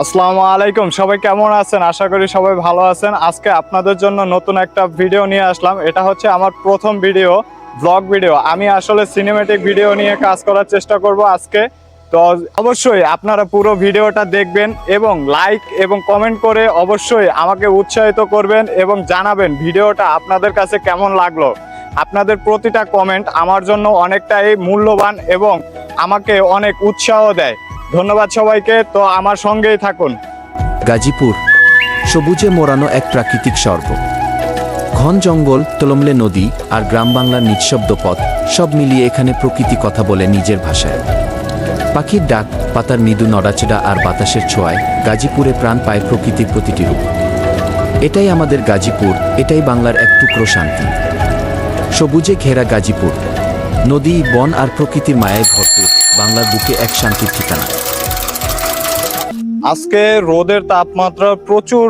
আসসালামু আলাইকুম। সবাই কেমন আছেন? আশা করি সবাই ভালো আছেন। আজকে আপনাদের জন্য নতুন একটা ভিডিও নিয়ে আসলাম। এটা হচ্ছে আমার প্রথম ভিডিও ব্লগ ভিডিও। আমি আসলে সিনেমেটিক ভিডিও নিয়ে কাজ করার চেষ্টা করব আজকে। তো অবশ্যই আপনারা পুরো ভিডিওটা দেখবেন এবং লাইক এবং কমেন্ট করে অবশ্যই আমাকে উৎসাহিত করবেন এবং জানাবেন ভিডিওটা আপনাদের কাছে কেমন লাগল। আপনাদের প্রতিটা কমেন্ট আমার জন্য অনেকটাই মূল্যবান এবং আমাকে অনেক উৎসাহ দেয়। ধন্যবাদ সবাইকে, তো আমার সঙ্গেই থাকুন। গাজীপুর, সবুজে মোড়ানো এক প্রাকৃতিক স্বর্গ। ঘন জঙ্গল, তলমলে নদী আর গ্রাম বাংলার নিঃশব্দ পথ সব মিলিয়ে এখানে প্রকৃতি কথা বলে নিজের ভাষায়। পাখির ডাক, পাতার মৃদু নড়াচড়া আর বাতাসের ছোঁয়ায় গাজীপুরে প্রাণ পায় প্রকৃতির প্রতিটি রূপ। এটাই আমাদের গাজীপুর, এটাই বাংলার এক টুকরো শান্তি। সবুজে ঘেরা গাজীপুর, নদী, বন আর প্রকৃতির মায়ায় ভরপুর। বাংলার বুকে এক শান্তির ঠিকানা। আজকে রোদের তাপমাত্রা প্রচুর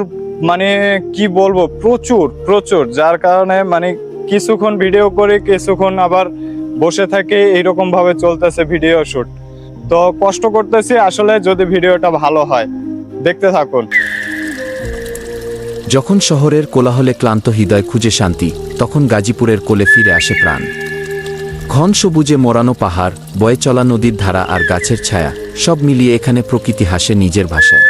মানে কি বলব প্রচুর প্রচুর। যার কারণে মানে কিছুক্ষণ ভিডিও করে কিছুক্ষণ আবার বসে থাকে এইরকম ভাবে চলতেছে ভিডিও শুট তো কষ্ট করতেছি আসলে যদি ভিডিওটা ভালো হয়। দেখতে থাকুন। যখন শহরের কোলাহলে ক্লান্ত হৃদয় খুঁজে শান্তি তখন গাজীপুরের কোলে ফিরে আসে প্রাণ। ঘন সবুজে মোড়ানো পাহাড় বয়ে চলা নদীর ধারা আর গাছের ছায়া সব মিলিয়ে এখানে প্রকৃতি হাসে নিজের ভাষায়।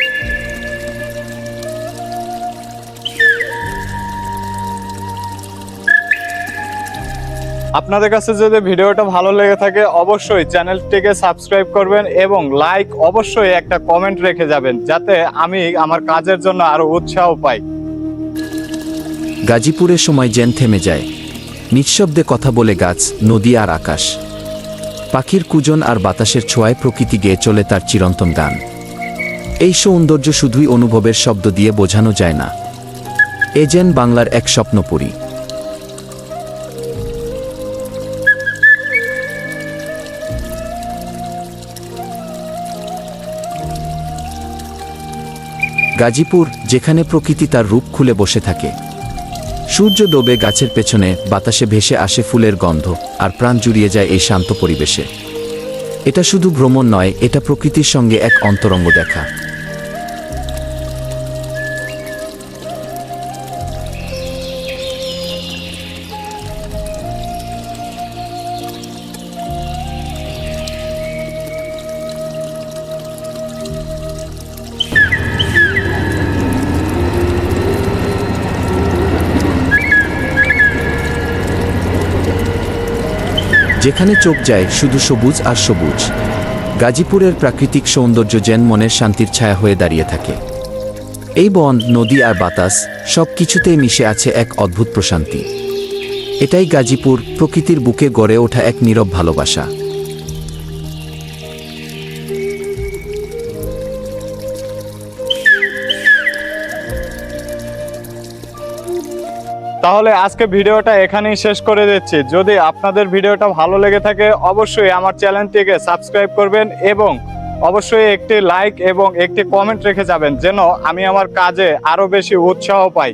আপনাদের কাছে যদি ভিডিওটা ভালো লেগে থাকে অবশ্যই চ্যানেলটিকে সাবস্ক্রাইব করবেন এবং লাইক অবশ্যই একটা কমেন্ট রেখে যাবেন যাতে আমি আমার কাজের জন্য আরও উৎসাহ পাই। গাজীপুরের সময় জেন থেমে যায়। নিঃশব্দে কথা বলে গাছ, নদী আর আকাশ। পাখির কুজন আর বাতাসের ছোঁয়ায় প্রকৃতি গেয়ে চলে তার চিরন্তন গান। এই সৌন্দর্য শুধুই অনুভবের শব্দ দিয়ে বোঝানো যায় না। এ যেন বাংলার এক স্বপ্নপুরী। গাজীপুর, যেখানে প্রকৃতি তার রূপ খুলে বসে থাকে। সূর্য ডোবে গাছের পেছনে বাতাসে ভেসে আসে ফুলের গন্ধ, আর প্রাণ জুড়িয়ে যায় এই শান্ত পরিবেশে। এটা শুধু ভ্রমণ নয়, এটা প্রকৃতির সঙ্গে এক অন্তরঙ্গ দেখা। যেখানে চোখ যায় শুধু সবুজ আর সবুজ। গাজীপুরের প্রাকৃতিক সৌন্দর্য যেন মনের শান্তির ছায়া হয়ে দাঁড়িয়ে থাকে। এই বন, নদী আর বাতাস সব কিছুতেই মিশে আছে এক অদ্ভুত প্রশান্তি। এটাই গাজীপুর প্রকৃতির বুকে গড়ে ওঠা এক নীরব ভালোবাসা। তাহলে আজকে ভিডিওটা এখানেই শেষ করে দিচ্ছি। যদি আপনাদের ভিডিওটা ভালো লেগে থাকে, অবশ্যই আমার চ্যানেলটিকে সাবস্ক্রাইব করবেন এবং অবশ্যই একটি লাইক এবং একটি কমেন্ট রেখে যাবেন, যেন আমি আমার কাজে আরও বেশি উৎসাহ পাই।